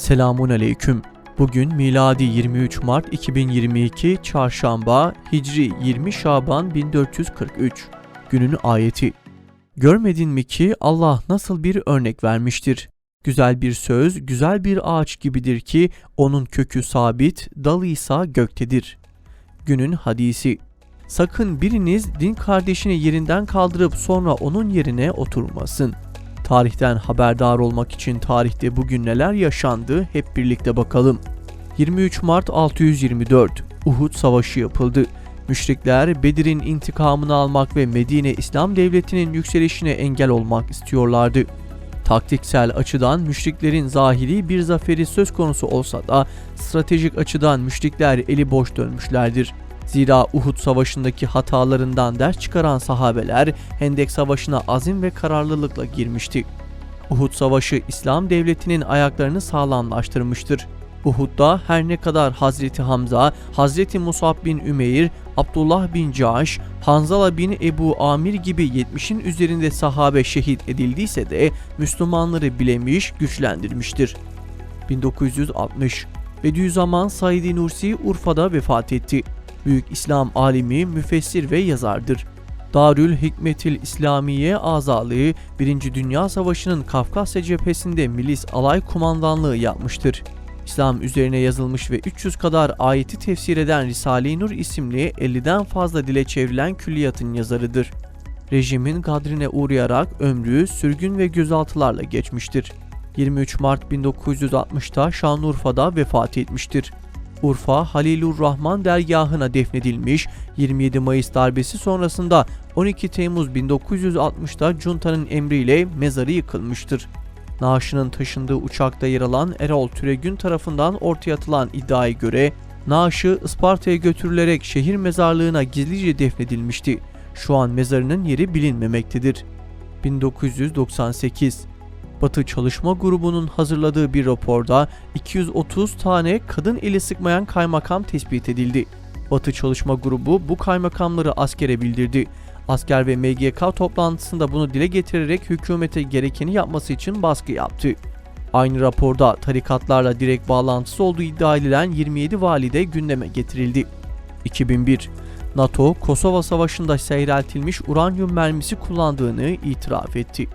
Selamun aleyküm. Bugün miladi 23 Mart 2022 Çarşamba, Hicri 20 Şaban 1443. Günün ayeti. Görmedin mi ki Allah nasıl bir örnek vermiştir? Güzel bir söz, güzel bir ağaç gibidir ki onun kökü sabit, dalı ise göktedir. Günün hadisi. Sakın biriniz din kardeşini yerinden kaldırıp sonra onun yerine oturmasın. Tarihten haberdar olmak için tarihte bugün neler yaşandı hep birlikte bakalım. 23 Mart 624 Uhud Savaşı yapıldı. Müşrikler Bedir'in intikamını almak ve Medine İslam Devleti'nin yükselişine engel olmak istiyorlardı. Taktiksel açıdan müşriklerin zahiri bir zaferi söz konusu olsa da stratejik açıdan müşrikler eli boş dönmüşlerdir. Zira Uhud Savaşı'ndaki hatalarından ders çıkaran sahabeler Hendek Savaşı'na azim ve kararlılıkla girmişti. Uhud Savaşı İslam devletinin ayaklarını sağlamlaştırmıştır. Uhud'da her ne kadar Hazreti Hamza, Hazreti Musab bin Ümeyr, Abdullah bin Caş, Hanzala bin Ebu Amir gibi 70'in üzerinde sahabe şehit edildiyse de Müslümanları bilemiş, güçlendirmiştir. 1960 Bediüzzaman Said Nursi Urfa'da vefat etti. Büyük İslam alimi, müfessir ve yazardır. Darül Hikmetil İslamiye azalığı 1. Dünya Savaşı'nın Kafkasya cephesinde milis alay kumandanlığı yapmıştır. İslam üzerine yazılmış ve 300 kadar ayeti tefsir eden Risale-i Nur isimli 50'den fazla dile çevrilen külliyatın yazarıdır. Rejimin gadrine uğrayarak ömrü sürgün ve gözaltılarla geçmiştir. 23 Mart 1960'da Şanlıurfa'da vefat etmiştir. Urfa Halilur Rahman dergahına defnedilmiş, 27 Mayıs darbesi sonrasında 12 Temmuz 1960'da Cunta'nın emriyle mezarı yıkılmıştır. Naaşının taşındığı uçakta yer alan Erol Türegün tarafından ortaya atılan iddiaya göre naaşı Isparta'ya götürülerek şehir mezarlığına gizlice defnedilmişti. Şu an mezarının yeri bilinmemektedir. 1998 Batı Çalışma Grubu'nun hazırladığı bir raporda 230 tane kadın eli sıkmayan kaymakam tespit edildi. Batı Çalışma Grubu bu kaymakamları askere bildirdi. Asker ve MGK toplantısında bunu dile getirerek hükümete gerekeni yapması için baskı yaptı. Aynı raporda tarikatlarla direkt bağlantısı olduğu iddia edilen 27 valide gündeme getirildi. 2001 NATO, Kosova Savaşı'nda seyreltilmiş uranyum mermisi kullandığını itiraf etti.